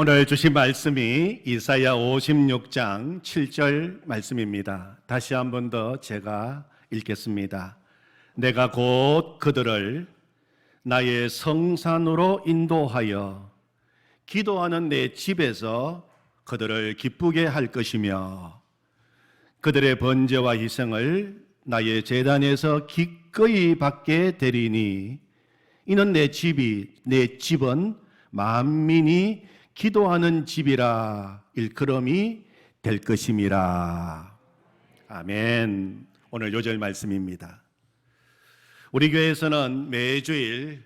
오늘 주신 말씀이 이사야 56장 7절 말씀입니다. 다시 한 번 더 제가 읽겠습니다. 내가 곧 그들을 나의 성산으로 인도하여 기도하는 내 집에서 그들을 기쁘게 할 것이며 그들의 번제와 희생을 나의 재단에서 기꺼이 받게 되리니 이는 내 집이 내 집은 만민이 기도하는 집이라 일컬음이 될 것임이라. 아멘. 오늘 요절 말씀입니다. 우리 교회에서는 매주일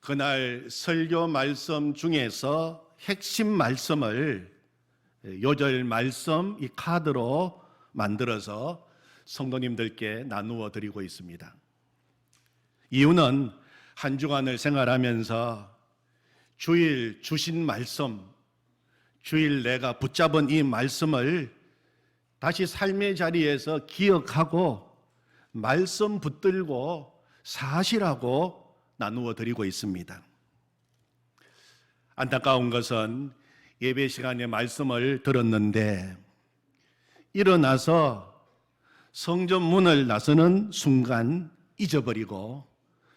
그날 설교 말씀 중에서 핵심 말씀을 요절 말씀 이 카드로 만들어서 성도님들께 나누어 드리고 있습니다. 이유는 한 주간을 생활하면서 주일 주신 말씀, 주일 내가 붙잡은 이 말씀을 다시 삶의 자리에서 기억하고 말씀 붙들고 사실하고 나누어 드리고 있습니다. 안타까운 것은 예배 시간에 말씀을 들었는데 일어나서 성전 문을 나서는 순간 잊어버리고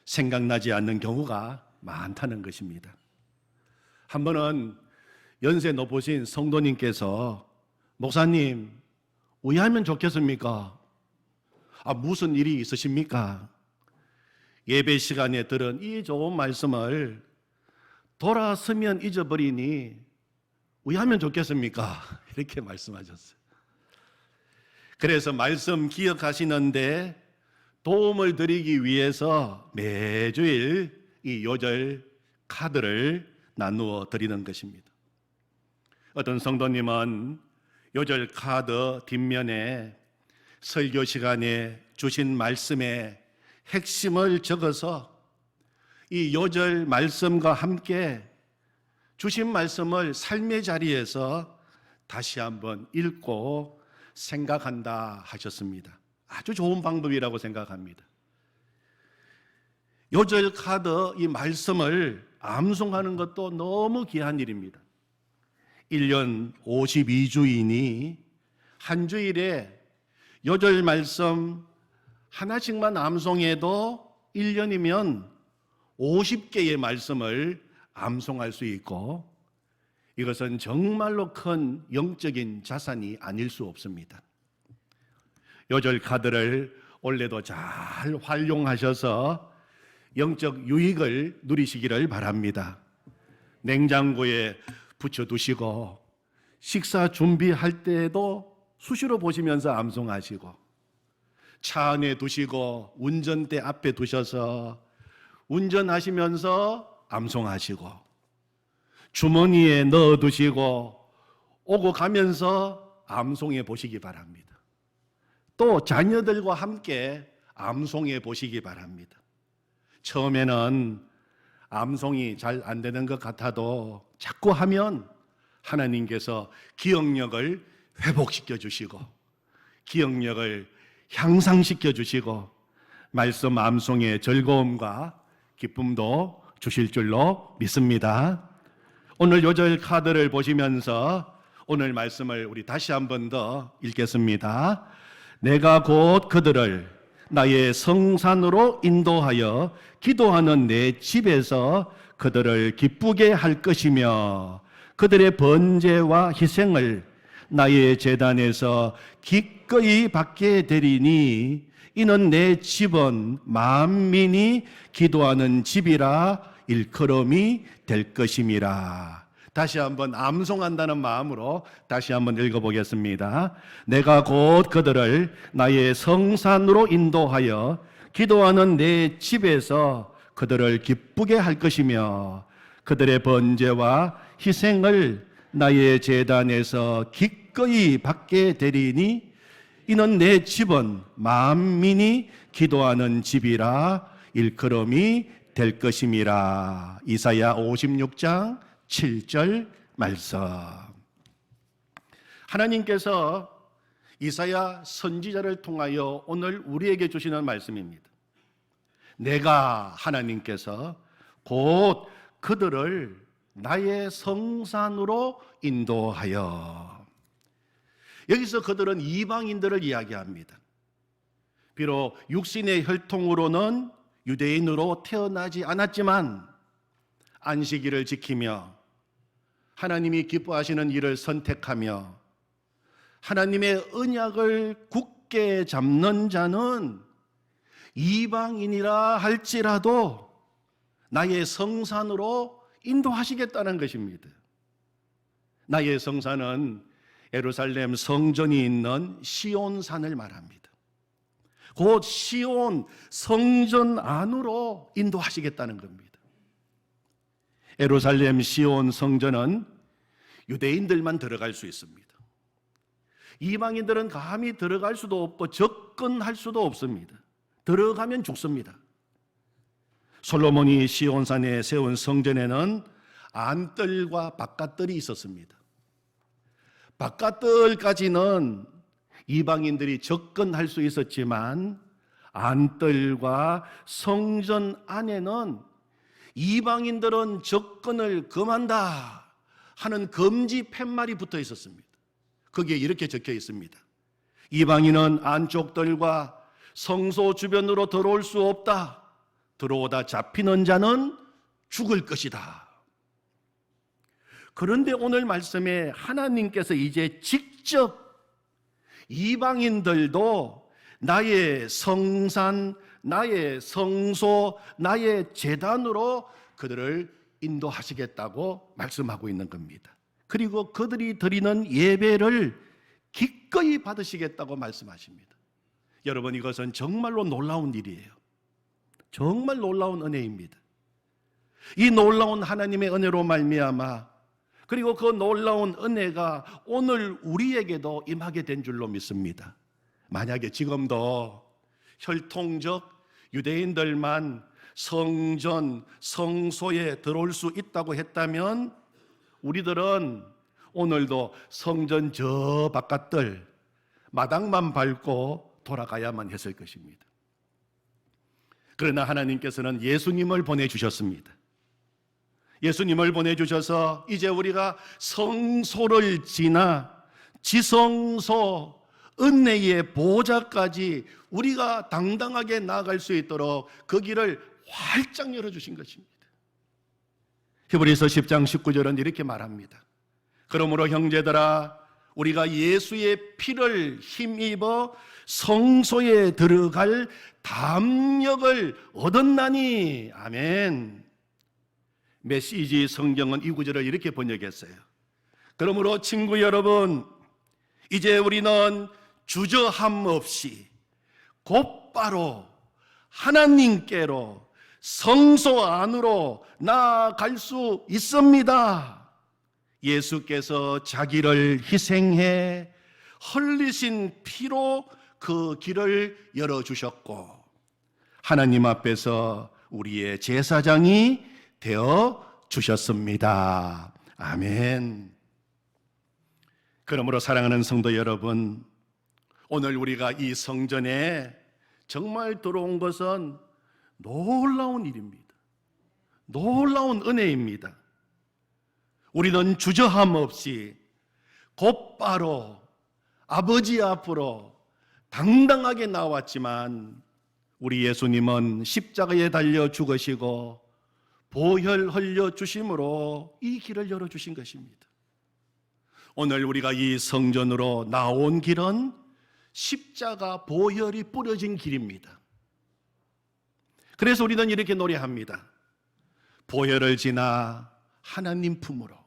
생각나지 않는 경우가 많다는 것입니다. 한 번은 연세 높으신 성도님께서 목사님 의하면 좋겠습니까? 아 무슨 일이 있으십니까? 예배 시간에 들은 이 좋은 말씀을 돌아서면 잊어버리니 의하면 좋겠습니까? 이렇게 말씀하셨어요. 그래서 말씀 기억하시는데 도움을 드리기 위해서 매주일 이 요절 카드를 나누어 드리는 것입니다. 어떤 성도님은 요절 카드 뒷면에 설교 시간에 주신 말씀의 핵심을 적어서 이 요절 말씀과 함께 주신 말씀을 삶의 자리에서 다시 한번 읽고 생각한다 하셨습니다. 아주 좋은 방법이라고 생각합니다. 요절 카드 이 말씀을 암송하는 것도 너무 귀한 일입니다. 1년 52주이니 한 주일에 요절 말씀 하나씩만 암송해도 1년이면 50개의 말씀을 암송할 수 있고 이것은 정말로 큰 영적인 자산이 아닐 수 없습니다. 요절 카드를 올해도 잘 활용하셔서 영적 유익을 누리시기를 바랍니다. 냉장고에 붙여두시고 식사 준비할 때에도 수시로 보시면서 암송하시고 차 안에 두시고 운전대 앞에 두셔서 운전하시면서 암송하시고 주머니에 넣어 두시고 오고 가면서 암송해 보시기 바랍니다. 또 자녀들과 함께 암송해 보시기 바랍니다. 처음에는 암송이 잘 안 되는 것 같아도 자꾸 하면 하나님께서 기억력을 회복시켜 주시고 기억력을 향상시켜 주시고 말씀 암송의 즐거움과 기쁨도 주실 줄로 믿습니다. 오늘 요절 카드를 보시면서 오늘 말씀을 우리 다시 한 번 더 읽겠습니다. 내가 곧 그들을 나의 성산으로 인도하여 기도하는 내 집에서 그들을 기쁘게 할 것이며 그들의 번제와 희생을 나의 재단에서 기꺼이 받게 되리니 이는 내 집은 만민이 기도하는 집이라 일컬음이 될 것임이라. 다시 한번 암송한다는 마음으로 다시 한번 읽어보겠습니다. 내가 곧 그들을 나의 성산으로 인도하여 기도하는 내 집에서 그들을 기쁘게 할 것이며 그들의 번제와 희생을 나의 재단에서 기꺼이 받게 되리니 이는 내 집은 만민이 기도하는 집이라 일컬음이 될 것임이라. 이사야 56장 7절 말씀. 하나님께서 이사야 선지자를 통하여 오늘 우리에게 주시는 말씀입니다. 내가 하나님께서 곧 그들을 나의 성산으로 인도하여. 여기서 그들은 이방인들을 이야기합니다. 비록 육신의 혈통으로는 유대인으로 태어나지 않았지만 안식일을 지키며 하나님이 기뻐하시는 일을 선택하며 하나님의 언약을 굳게 잡는 자는 이방인이라 할지라도 나의 성산으로 인도하시겠다는 것입니다. 나의 성산은 예루살렘 성전이 있는 시온산을 말합니다. 곧 시온 성전 안으로 인도하시겠다는 겁니다. 예루살렘 시온 성전은 유대인들만 들어갈 수 있습니다. 이방인들은 감히 들어갈 수도 없고 접근할 수도 없습니다. 들어가면 죽습니다. 솔로몬이 시온산에 세운 성전에는 안뜰과 바깥뜰이 있었습니다. 바깥뜰까지는 이방인들이 접근할 수 있었지만 안뜰과 성전 안에는 이방인들은 접근을 금한다 하는 금지 팻말이 붙어 있었습니다. 거기에 이렇게 적혀 있습니다. 이방인은 안쪽들과 성소 주변으로 들어올 수 없다. 들어오다 잡히는 자는 죽을 것이다. 그런데 오늘 말씀에 하나님께서 이제 직접 이방인들도 나의 성산, 나의 성소, 나의 재단으로 그들을 인도하시겠다고 말씀하고 있는 겁니다. 그리고 그들이 드리는 예배를 기꺼이 받으시겠다고 말씀하십니다. 여러분 이것은 정말로 놀라운 일이에요. 정말 놀라운 은혜입니다. 이 놀라운 하나님의 은혜로 말미암아 그리고 그 놀라운 은혜가 오늘 우리에게도 임하게 된 줄로 믿습니다. 만약에 지금도 혈통적 유대인들만 성전, 성소에 들어올 수 있다고 했다면 우리들은 오늘도 성전 저 바깥들 마당만 밟고 돌아가야만 했을 것입니다. 그러나 하나님께서는 예수님을 보내주셨습니다. 예수님을 보내주셔서 이제 우리가 성소를 지나 지성소 은혜의 보좌까지 우리가 당당하게 나아갈 수 있도록 그 길을 활짝 열어주신 것입니다. 히브리서 10장 19절은 이렇게 말합니다. 그러므로 형제들아 우리가 예수의 피를 힘입어 성소에 들어갈 담력을 얻었나니 아멘. 메시지 성경은 이 구절을 이렇게 번역했어요. 그러므로 친구 여러분, 이제 우리는 주저함 없이 곧바로 하나님께로 성소 안으로 나아갈 수 있습니다. 예수께서 자기를 희생해 흘리신 피로 그 길을 열어주셨고, 하나님 앞에서 우리의 제사장이 되어 주셨습니다. 아멘. 그러므로 사랑하는 성도 여러분, 오늘 우리가 이 성전에 정말 들어온 것은 놀라운 일입니다. 놀라운 은혜입니다. 우리는 주저함 없이 곧바로 아버지 앞으로 당당하게 나왔지만 우리 예수님은 십자가에 달려 죽으시고 보혈 흘려 주심으로 이 길을 열어 주신 것입니다. 오늘 우리가 이 성전으로 나온 길은 십자가 보혈이 뿌려진 길입니다. 그래서 우리는 이렇게 노래합니다. 보혈을 지나 하나님 품으로,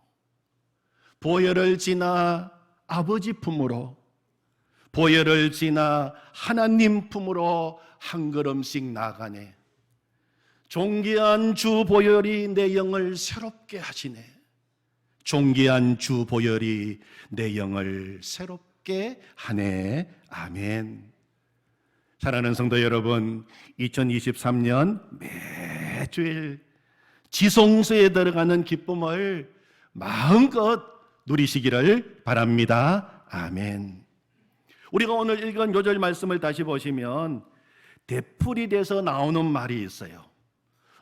보혈을 지나 아버지 품으로, 보혈을 지나 하나님 품으로 한 걸음씩 나가네. 존귀한 주 보혈이 내 영을 새롭게 하시네. 존귀한 주 보혈이 내 영을 새롭게 하네. 아멘. 사랑하는 성도 여러분, 2023년 매주일 지성소에 들어가는 기쁨을 마음껏 누리시기를 바랍니다. 아멘. 우리가 오늘 읽은 요절 말씀을 다시 보시면 되풀이 돼서 나오는 말이 있어요.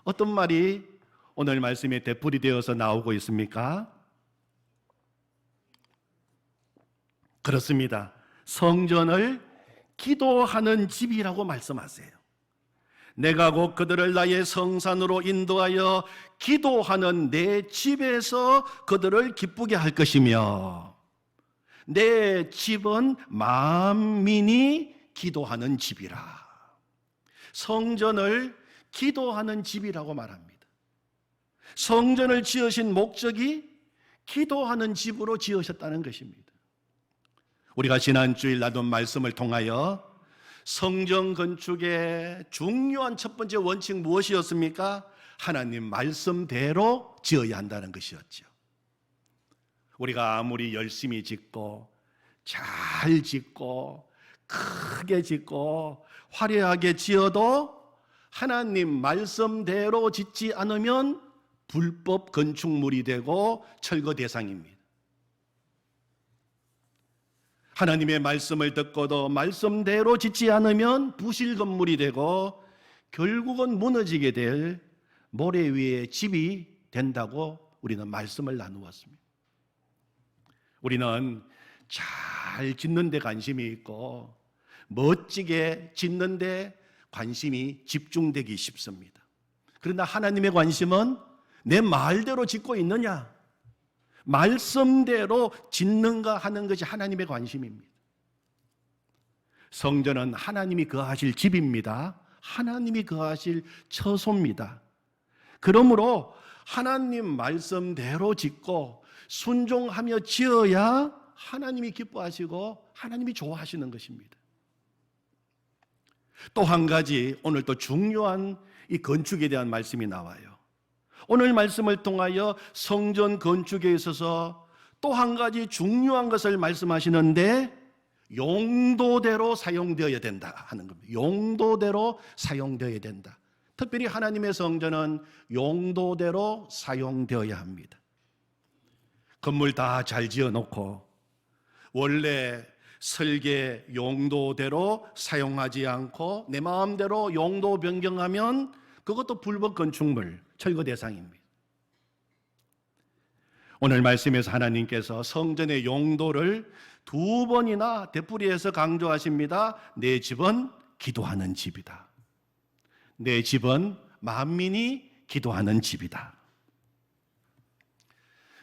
어떤 말이 오늘 말씀에 되풀이 되어서 나오고 있습니까? 그렇습니다. 성전을 기도하는 집이라고 말씀하세요. 내가 곧 그들을 나의 성산으로 인도하여 기도하는 내 집에서 그들을 기쁘게 할 것이며 내 집은 만민이 기도하는 집이라. 성전을 기도하는 집이라고 말합니다. 성전을 지으신 목적이 기도하는 집으로 지으셨다는 것입니다. 우리가 지난 주일 나눈 말씀을 통하여 성전 건축의 중요한 첫 번째 원칙 무엇이었습니까? 하나님 말씀대로 지어야 한다는 것이었죠. 우리가 아무리 열심히 짓고 잘 짓고 크게 짓고 화려하게 지어도 하나님 말씀대로 짓지 않으면 불법 건축물이 되고 철거 대상입니다. 하나님의 말씀을 듣고도 말씀대로 짓지 않으면 부실 건물이 되고 결국은 무너지게 될 모래 위에 집이 된다고 우리는 말씀을 나누었습니다. 우리는 잘 짓는 데 관심이 있고 멋지게 짓는 데 관심이 집중되기 쉽습니다. 그러나 하나님의 관심은 내 말대로 짓고 있느냐? 말씀대로 짓는가 하는 것이 하나님의 관심입니다. 성전은 하나님이 거하실 집입니다. 하나님이 거하실 처소입니다. 그러므로 하나님 말씀대로 짓고 순종하며 지어야 하나님이 기뻐하시고 하나님이 좋아하시는 것입니다. 또 한 가지 오늘 또 중요한 이 건축에 대한 말씀이 나와요. 오늘 말씀을 통하여 성전 건축에 있어서 또 한 가지 중요한 것을 말씀하시는데 용도대로 사용되어야 된다 하는 겁니다. 용도대로 사용되어야 된다. 특별히 하나님의 성전은 용도대로 사용되어야 합니다. 건물 다 잘 지어 놓고 원래 설계 용도대로 사용하지 않고 내 마음대로 용도 변경하면 그것도 불법 건축물 철거 대상입니다. 오늘 말씀에서 하나님께서 성전의 용도를 두 번이나 되풀이해서 강조하십니다. 내 집은 기도하는 집이다. 내 집은 만민이 기도하는 집이다.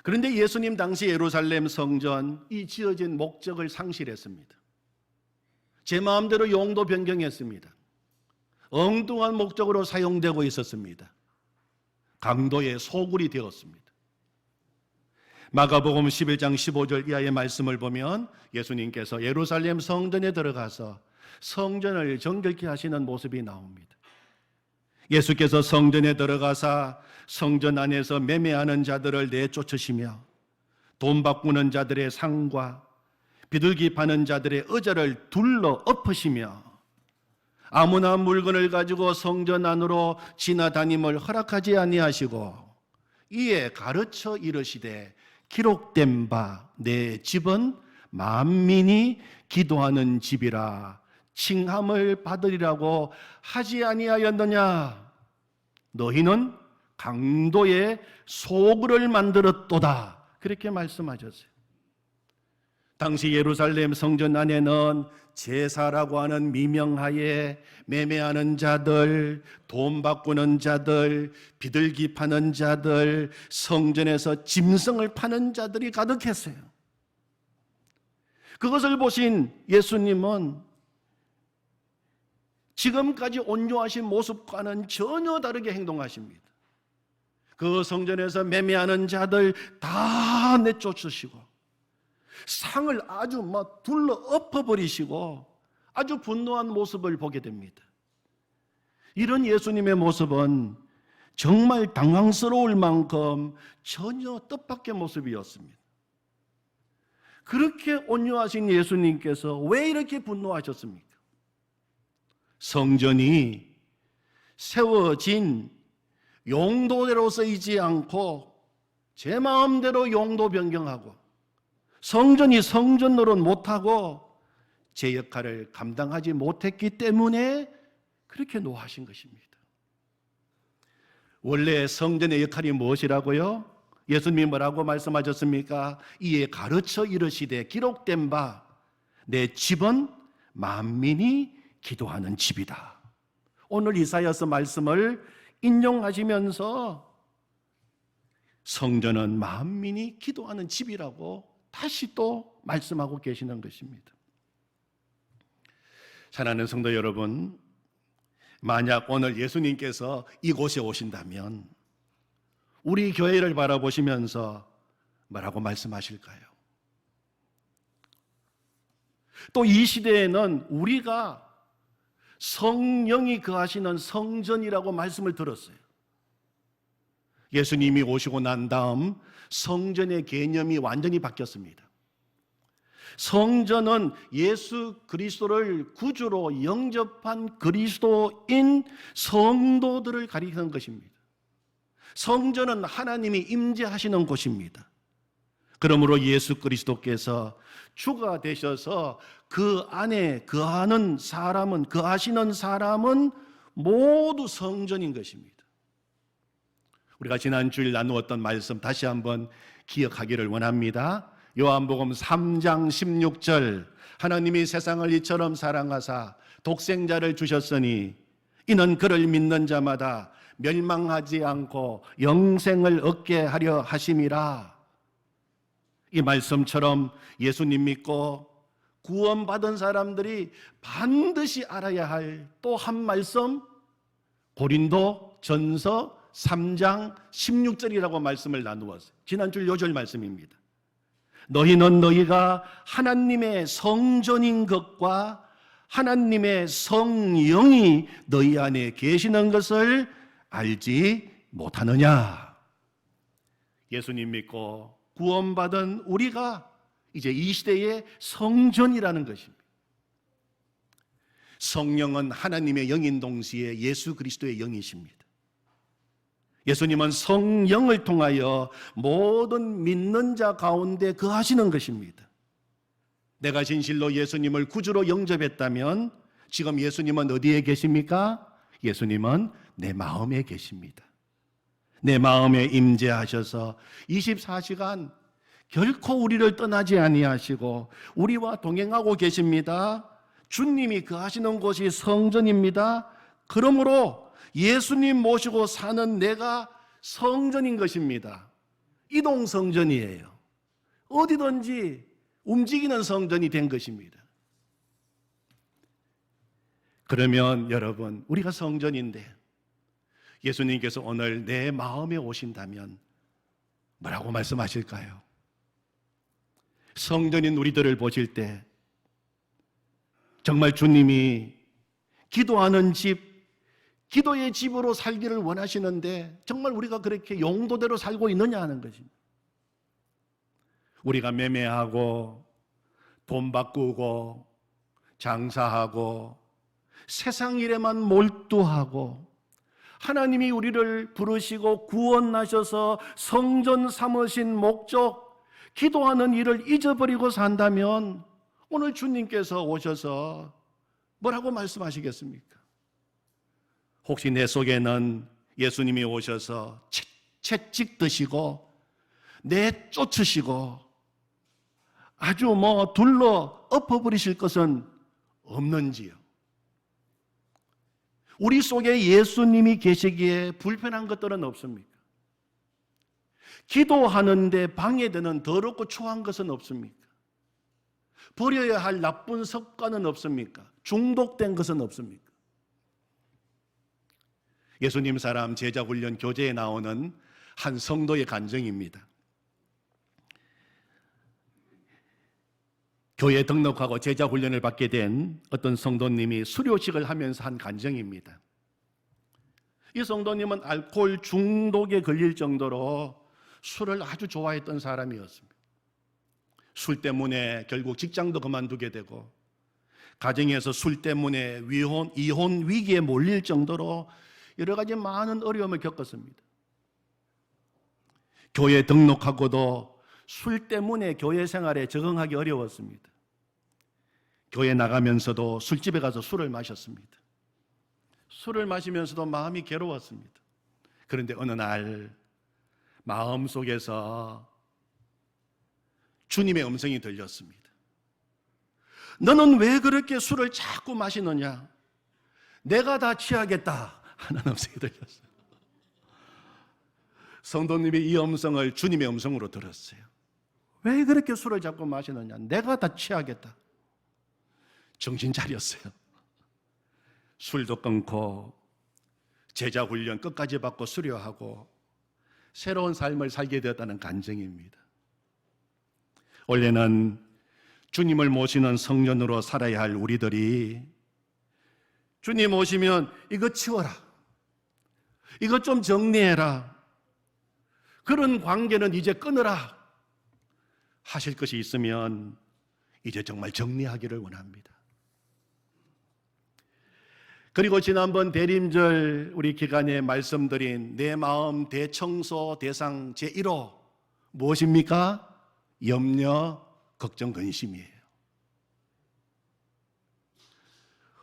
그런데 예수님 당시 예루살렘 성전 이 지어진 목적을 상실했습니다. 제 마음대로 용도 변경했습니다. 엉뚱한 목적으로 사용되고 있었습니다. 강도의 소굴이 되었습니다. 마가복음 11장 15절 이하의 말씀을 보면 예수님께서 예루살렘 성전에 들어가서 성전을 정결케 하시는 모습이 나옵니다. 예수께서 성전에 들어가사 성전 안에서 매매하는 자들을 내쫓으시며 돈 바꾸는 자들의 상과 비둘기 파는 자들의 의자를 둘러 엎으시며 아무나 물건을 가지고 성전 안으로 지나다님을 허락하지 아니하시고 이에 가르쳐 이르시되 기록된 바 내 집은 만민이 기도하는 집이라 칭함을 받으리라고 하지 아니하였느냐? 너희는 강도의 소굴을 만들었도다. 그렇게 말씀하셨어요. 당시 예루살렘 성전 안에는 제사라고 하는 미명하에 매매하는 자들, 돈 바꾸는 자들, 비둘기 파는 자들, 성전에서 짐승을 파는 자들이 가득했어요. 그것을 보신 예수님은 지금까지 온유하신 모습과는 전혀 다르게 행동하십니다. 그 성전에서 매매하는 자들 다 내쫓으시고 상을 아주 막 둘러 엎어버리시고 아주 분노한 모습을 보게 됩니다. 이런 예수님의 모습은 정말 당황스러울 만큼 전혀 뜻밖의 모습이었습니다. 그렇게 온유하신 예수님께서 왜 이렇게 분노하셨습니까? 성전이 세워진 용도대로 쓰이지 않고 제 마음대로 용도 변경하고 성전이 성전 노릇 못하고 제 역할을 감당하지 못했기 때문에 그렇게 노하신 것입니다. 원래 성전의 역할이 무엇이라고요? 예수님이 뭐라고 말씀하셨습니까? 이에 가르쳐 이르시되 기록된 바 내 집은 만민이 기도하는 집이다. 오늘 이사야서 말씀을 인용하시면서 성전은 만민이 기도하는 집이라고 다시 또 말씀하고 계시는 것입니다. 사랑하는 성도 여러분, 만약 오늘 예수님께서 이곳에 오신다면 우리 교회를 바라보시면서 뭐라고 말씀하실까요? 또 이 시대에는 우리가 성령이 거하시는 성전이라고 말씀을 들었어요. 예수님이 오시고 난 다음 성전의 개념이 완전히 바뀌었습니다. 성전은 예수 그리스도를 구주로 영접한 그리스도인 성도들을 가리키는 것입니다. 성전은 하나님이 임재하시는 곳입니다. 그러므로 예수 그리스도께서 주가 되셔서 그 안에 거하는 사람은 거하시는 사람은 모두 성전인 것입니다. 우리가 지난 주일 나누었던 말씀 다시 한번 기억하기를 원합니다. 요한복음 3장 16절 하나님이 세상을 이처럼 사랑하사 독생자를 주셨으니 이는 그를 믿는 자마다 멸망하지 않고 영생을 얻게 하려 하심이라. 이 말씀처럼 예수님 믿고 구원받은 사람들이 반드시 알아야 할 또 한 말씀 고린도 전서 3장 16절이라고 말씀을 나누었어요. 지난주 요절 말씀입니다. 너희는 너희가 하나님의 성전인 것과 하나님의 성령이 너희 안에 계시는 것을 알지 못하느냐? 예수님 믿고 구원받은 우리가 이제 이 시대의 성전이라는 것입니다. 성령은 하나님의 영인 동시에 예수 그리스도의 영이십니다. 예수님은 성령을 통하여 모든 믿는 자 가운데 거하시는 것입니다. 내가 진실로 예수님을 구주로 영접했다면 지금 예수님은 어디에 계십니까? 예수님은 내 마음에 계십니다. 내 마음에 임재하셔서 24시간 결코 우리를 떠나지 아니하시고 우리와 동행하고 계십니다. 주님이 거하시는 곳이 성전입니다. 그러므로 예수님 모시고 사는 내가 성전인 것입니다. 이동 성전이에요. 어디든지 움직이는 성전이 된 것입니다. 그러면 여러분, 우리가 성전인데 예수님께서 오늘 내 마음에 오신다면 뭐라고 말씀하실까요? 성전인 우리들을 보실 때 정말 주님이 기도하는 집, 기도의 집으로 살기를 원하시는데 정말 우리가 그렇게 용도대로 살고 있느냐 하는 것입니다. 우리가 매매하고 돈 바꾸고 장사하고 세상 일에만 몰두하고 하나님이 우리를 부르시고 구원하셔서 성전 삼으신 목적 기도하는 일을 잊어버리고 산다면 오늘 주님께서 오셔서 뭐라고 말씀하시겠습니까? 혹시 내 속에는 예수님이 오셔서 채, 채찍 드시고 내 쫓으시고 아주 뭐 둘러 엎어버리실 것은 없는지요? 우리 속에 예수님이 계시기에 불편한 것들은 없습니까? 기도하는데 방해되는 더럽고 초한 것은 없습니까? 버려야 할 나쁜 습관은 없습니까? 중독된 것은 없습니까? 예수님 사람 제자 훈련 교재에 나오는 한 성도의 간증입니다. 교회 등록하고 제자 훈련을 받게 된 어떤 성도님이 수료식을 하면서 한 간증입니다. 이 성도님은 알코올 중독에 걸릴 정도로 술을 아주 좋아했던 사람이었습니다. 술 때문에 결국 직장도 그만두게 되고 가정에서 술 때문에 위혼, 이혼 위기에 몰릴 정도로 여러 가지 많은 어려움을 겪었습니다. 교회 등록하고도 술 때문에 교회 생활에 적응하기 어려웠습니다. 교회 나가면서도 술집에 가서 술을 마셨습니다. 술을 마시면서도 마음이 괴로웠습니다. 그런데 어느 날 마음 속에서 주님의 음성이 들렸습니다. 너는 왜 그렇게 술을 자꾸 마시느냐? 내가 다 취하겠다. 음성이 들렸어요. 성도님이 이 음성을 주님의 음성으로 들었어요. 왜 그렇게 술을 자꾸 마시느냐? 내가 다 취하겠다. 정신 차렸어요. 술도 끊고 제자 훈련 끝까지 받고 수료하고 새로운 삶을 살게 되었다는 간증입니다. 원래는 주님을 모시는 성년으로 살아야 할 우리들이 주님 오시면 이거 치워라. 이거 좀 정리해라. 그런 관계는 이제 끊으라. 하실 것이 있으면 이제 정말 정리하기를 원합니다. 그리고 지난번 대림절 우리 기간에 말씀드린 내 마음 대청소 대상 제1호 무엇입니까? 염려, 걱정, 근심이에요.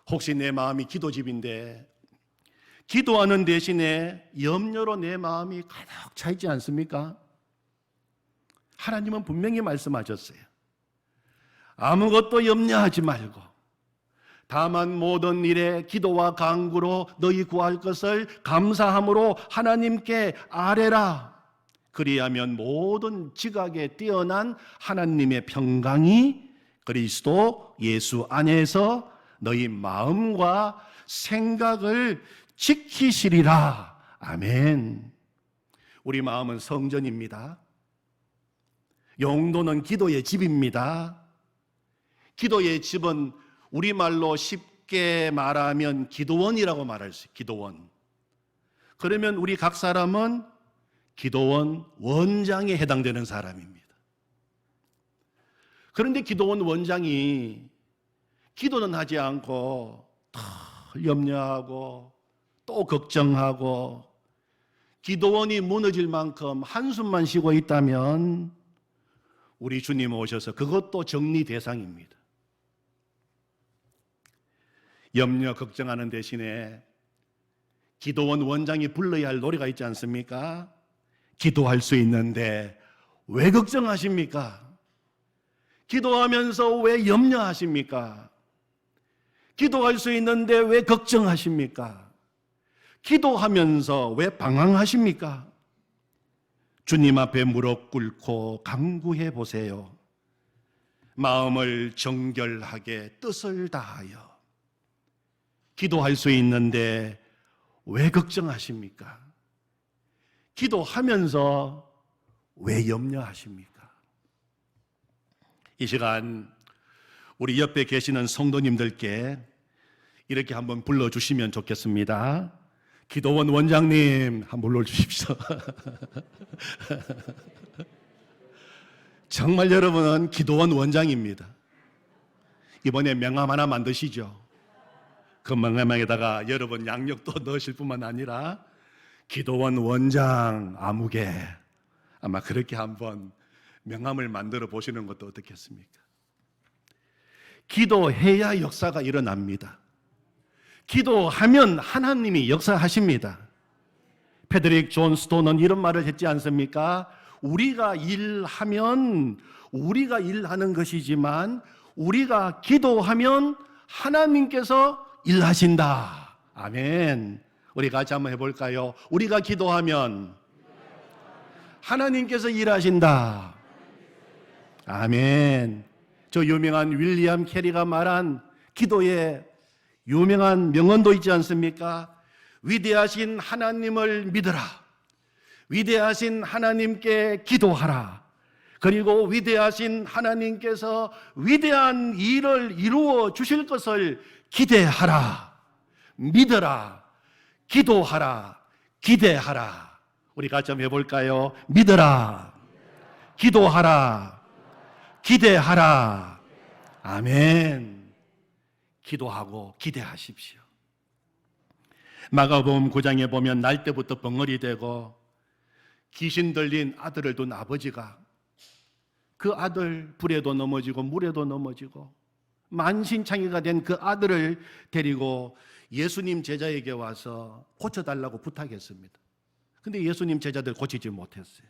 혹시 내 마음이 기도집인데 기도하는 대신에 염려로 내 마음이 가득 차 있지 않습니까? 하나님은 분명히 말씀하셨어요. 아무것도 염려하지 말고 다만 모든 일에 기도와 간구로 너희 구할 것을 감사함으로 하나님께 아뢰라. 그리하면 모든 지각에 뛰어난 하나님의 평강이 그리스도 예수 안에서 너희 마음과 생각을 지키시리라. 아멘. 우리 마음은 성전입니다. 용도는 기도의 집입니다. 기도의 집은 우리말로 쉽게 말하면 기도원이라고 말할 수 있어요. 기도원. 그러면 우리 각 사람은 기도원 원장에 해당되는 사람입니다. 그런데 기도원 원장이 기도는 하지 않고 더 염려하고 또 걱정하고 기도원이 무너질 만큼 한숨만 쉬고 있다면 우리 주님 오셔서 그것도 정리 대상입니다. 염려 걱정하는 대신에 기도원 원장이 불러야 할 노래가 있지 않습니까? 기도할 수 있는데 왜 걱정하십니까? 기도하면서 왜 염려하십니까? 기도할 수 있는데 왜 걱정하십니까? 기도하면서 왜 방황하십니까? 주님 앞에 무릎 꿇고 강구해 보세요. 마음을 정결하게 뜻을 다하여 기도할 수 있는데 왜 걱정하십니까? 기도하면서 왜 염려하십니까? 이 시간 우리 옆에 계시는 성도님들께 이렇게 한번 불러주시면 좋겠습니다. 기도원 원장님 한번 불러주십시오. 정말 여러분은 기도원 원장입니다. 이번에 명함 하나 만드시죠. 그 명함에다가 여러분 양력도 넣으실 뿐만 아니라 기도원 원장 아무개 아마 그렇게 한번 명함을 만들어 보시는 것도 어떻겠습니까? 기도해야 역사가 일어납니다. 기도하면 하나님이 역사하십니다. 페드릭 존 스톤은 이런 말을 했지 않습니까? 우리가 일하면 우리가 일하는 것이지만 우리가 기도하면 하나님께서 일하신다. 아멘. 우리 같이 한번 해볼까요? 우리가 기도하면 하나님께서 일하신다. 아멘. 저 유명한 윌리엄 캐리가 말한 기도의 유명한 명언도 있지 않습니까? 위대하신 하나님을 믿어라. 위대하신 하나님께 기도하라. 그리고 위대하신 하나님께서 위대한 일을 이루어 주실 것을 기대하라. 믿어라. 기도하라. 기대하라. 우리 같이 한번 해볼까요? 믿어라. 기도하라. 기대하라. 아멘. 기도하고 기대하십시오. 마가복음 9장에 보면 날 때부터 벙어리 되고 귀신 들린 아들을 둔 아버지가 그 아들 불에도 넘어지고 물에도 넘어지고 만신창이가 된 그 아들을 데리고 예수님 제자에게 와서 고쳐달라고 부탁했습니다. 근데 예수님 제자들 고치지 못했어요.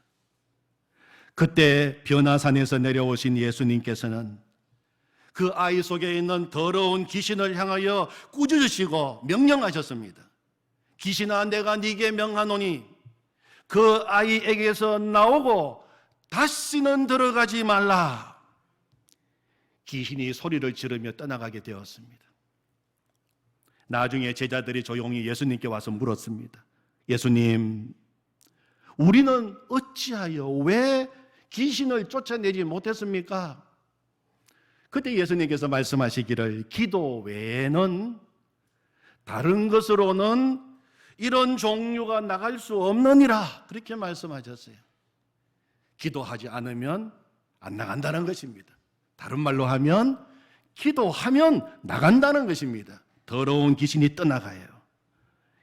그때 변화산에서 내려오신 예수님께서는 그 아이 속에 있는 더러운 귀신을 향하여 꾸짖으시고 명령하셨습니다. 귀신아 내가 네게 명하노니 그 아이에게서 나오고 다시는 들어가지 말라. 귀신이 소리를 지르며 떠나가게 되었습니다. 나중에 제자들이 조용히 예수님께 와서 물었습니다. 예수님, 우리는 어찌하여 왜 귀신을 쫓아내지 못했습니까? 그때 예수님께서 말씀하시기를 기도 외에는 다른 것으로는 이런 종류가 나갈 수 없느니라 그렇게 말씀하셨어요. 기도하지 않으면 안 나간다는 것입니다. 다른 말로 하면 기도하면 나간다는 것입니다. 더러운 귀신이 떠나가요.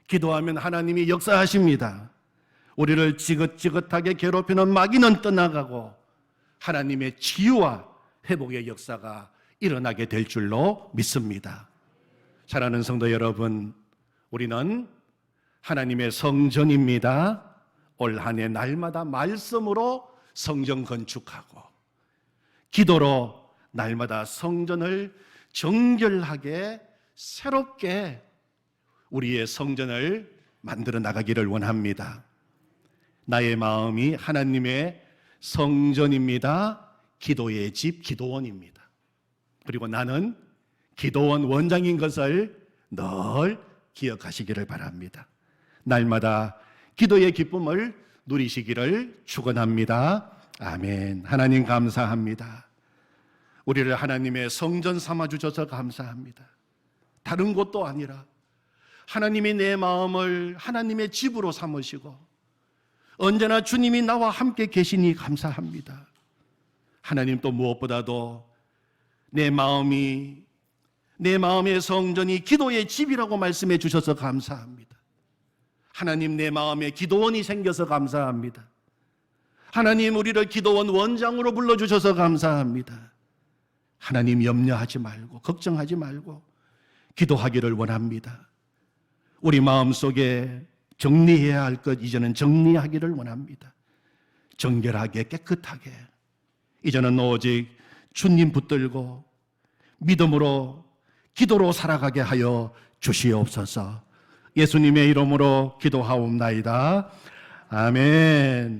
기도하면 하나님이 역사하십니다. 우리를 지긋지긋하게 괴롭히는 마귀는 떠나가고 하나님의 치유와 회복의 역사가 일어나게 될 줄로 믿습니다. 사랑하는 성도 여러분, 우리는 하나님의 성전입니다. 올 한 해 날마다 말씀으로 성전 건축하고 기도로 날마다 성전을 정결하게 새롭게 우리의 성전을 만들어 나가기를 원합니다. 나의 마음이 하나님의 성전입니다. 기도의 집, 기도원입니다. 그리고 나는 기도원 원장인 것을 늘 기억하시기를 바랍니다. 날마다 기도의 기쁨을 누리시기를 축원합니다. 아멘. 하나님 감사합니다. 우리를 하나님의 성전 삼아 주셔서 감사합니다. 다른 곳도 아니라 하나님이 내 마음을 하나님의 집으로 삼으시고 언제나 주님이 나와 함께 계시니 감사합니다. 하나님 또 무엇보다도 내 마음이 내 마음의 성전이 기도의 집이라고 말씀해 주셔서 감사합니다. 하나님 내 마음에 기도원이 생겨서 감사합니다. 하나님 우리를 기도원 원장으로 불러 주셔서 감사합니다. 하나님 염려하지 말고 걱정하지 말고 기도하기를 원합니다. 우리 마음 속에 정리해야 할 것 이제는 정리하기를 원합니다. 정결하게 깨끗하게 이제는 오직 주님 붙들고 믿음으로 기도로 살아가게 하여 주시옵소서. 예수님의 이름으로 기도하옵나이다. 아멘.